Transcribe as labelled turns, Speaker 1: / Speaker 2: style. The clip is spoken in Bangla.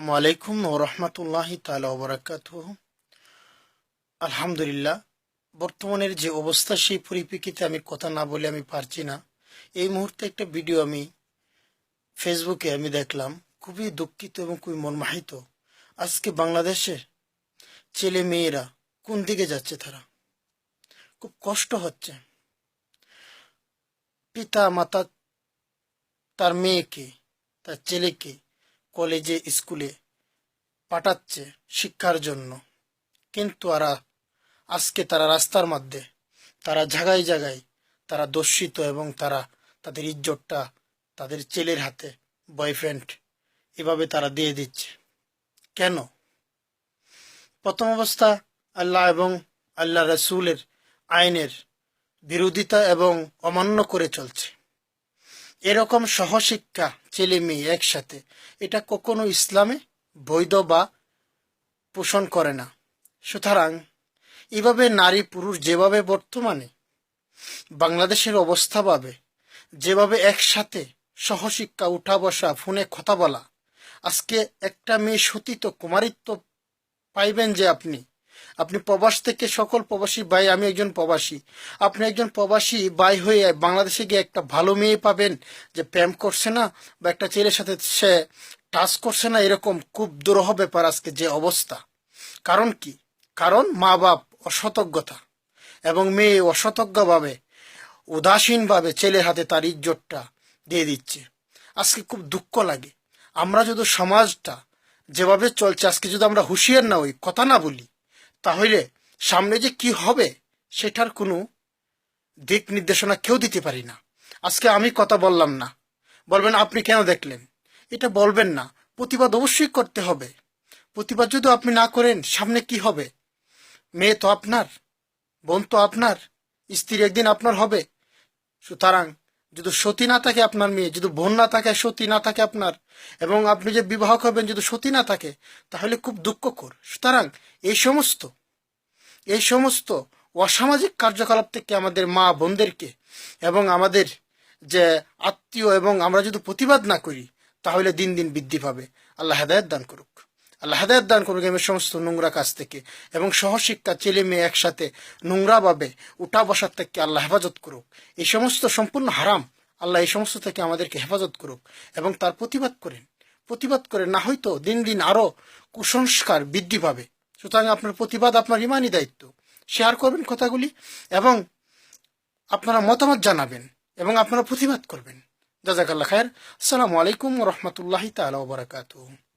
Speaker 1: আসসালামু আলাইকুম ও রহমতুল্লাহি তালা আলহামদুলিল্লাহ, বর্তমানের যে অবস্থা সেই পরিপ্রেক্ষিতে আমি কথা না বলে আমি পারছি না। এই মুহূর্তে একটা ভিডিও আমি ফেসবুকে আমি দেখলাম, খুবই দুঃখিত এবং খুবই মর্মাহিত। আজকে বাংলাদেশের ছেলে মেয়েরা কোন দিকে যাচ্ছে তারা? খুব কষ্ট হচ্ছে। পিতা মাতা তার মেয়েকে, তার ছেলেকে কলেজে, স্কুলে পাঠাচ্ছে শিক্ষার জন্য। কিন্তু আরা আজকে তারা রাস্তার মধ্যে, তারা জায়গায় জায়গায় তারা দর্শিত এবং তারা তাদের ইজ্জতটা তাদের ছেলের হাতে বয়ফ্রেন্ড এভাবে তারা দিয়ে দিচ্ছে। কেন? প্রথম অবস্থা আল্লাহ এবং আল্লাহ রসুলের আইনের বিরোধিতা এবং অমান্য করে চলছে। এরকম সহশিক্ষা ছেলে মেয়ে একসাথে। এটা কখনো ইসলামে বৈধ বা পোষণ করে না। সুতরাং এভাবে নারী পুরুষ যেভাবে বর্তমানে বাংলাদেশের অবস্থা পাবে যেভাবে একসাথে সহশিক্ষা উঠা বসা ফোনে কথা বলা, আজকে একটা মেয়ে সতীত কুমারিত্ব পাইবেন যে আপনি আপনি প্রবাস থেকে সকল প্রবাসী ভাই, আমি একজন প্রবাসী। আপনি একজন প্রবাসী ভাই হয়ে বাংলাদেশে গিয়ে একটা ভালো মেয়ে পাবেন যে প্রেম করছে না বা একটা ছেলের সাথে সে টাচ করছে না, এরকম খুব দুরহ ব্যাপার আজকে যে অবস্থা। কারণ কি? কারণ মা বাপ অসতজ্ঞতা এবং মেয়ে অসতজ্ঞভাবে উদাসীনভাবে ছেলের হাতে তার ইজ্জতটা দিয়ে দিচ্ছে। আজকে খুব দুঃখ লাগে। আমরা যদি সমাজটা যেভাবে চলছে, আজকে যদি আমরা হুঁশিয়ার না হই, কথা না বলি তাহলে সামনে যে কি হবে, সেটার কোনো দিক নির্দেশনা কেউ দিতে পারি না। আজকে আমি কথা বললাম না। বলবেন, আপনি কেন দেখলেন? এটা বলবেন না। প্রতিবাদ অবশ্যই করতে হবে। প্রতিবাদ যদি আপনি না করেন, সামনে কি হবে? মেয়ে তো আপনার, বোন তো আপনার, স্ত্রী একদিন আপনার হবে। সুতরাং যদি সতী না থাকে আপনার মেয়ে, যদি বোন না থাকে, সতী না থাকে আপনার, এবং আপনি যে বিবাহ করবেন যদি সতী না থাকে, তাহলে খুব দুঃখকর। সুতরাং এই সমস্ত এই সমস্ত অসামাজিক কার্যকলাপ থেকে আমাদের মা বোনদেরকে এবং আমাদের যে আত্মীয় এবং আমরা যদি প্রতিবাদ না করি, তাহলে দিন দিন বৃদ্ধি পাবে। আল্লাহ হেদায়ত দান করুক। আল্লাহ হেদায়ত দান করুক এমন সমস্ত নোংরা কাজ থেকে। এবং সহশিক্ষা, ছেলে মেয়ে একসাথে নোংরাভাবে উঠা বসার থেকে আল্লাহ হেফাজত করুক। এই সমস্ত সম্পূর্ণ হারাম আল্লাহ এই সমস্ত থেকে আমাদেরকে হেফাজত করুক এবং তার প্রতিবাদ করেন। প্রতিবাদ করে না হয়তো দিন দিন আরও কুসংস্কার বৃদ্ধি পাবে। সুতরাং আপনার প্রতিবাদ আপনার ইমানই দায়িত্ব। শেয়ার করবেন কথাগুলি এবং আপনারা মতামত জানাবেন এবং আপনারা প্রতিবাদ করবেন। জাজাকাল্লা খায়ের। আসসালামু আলাইকুম রহমতুল্লাহ তালা বারাকাতুহ।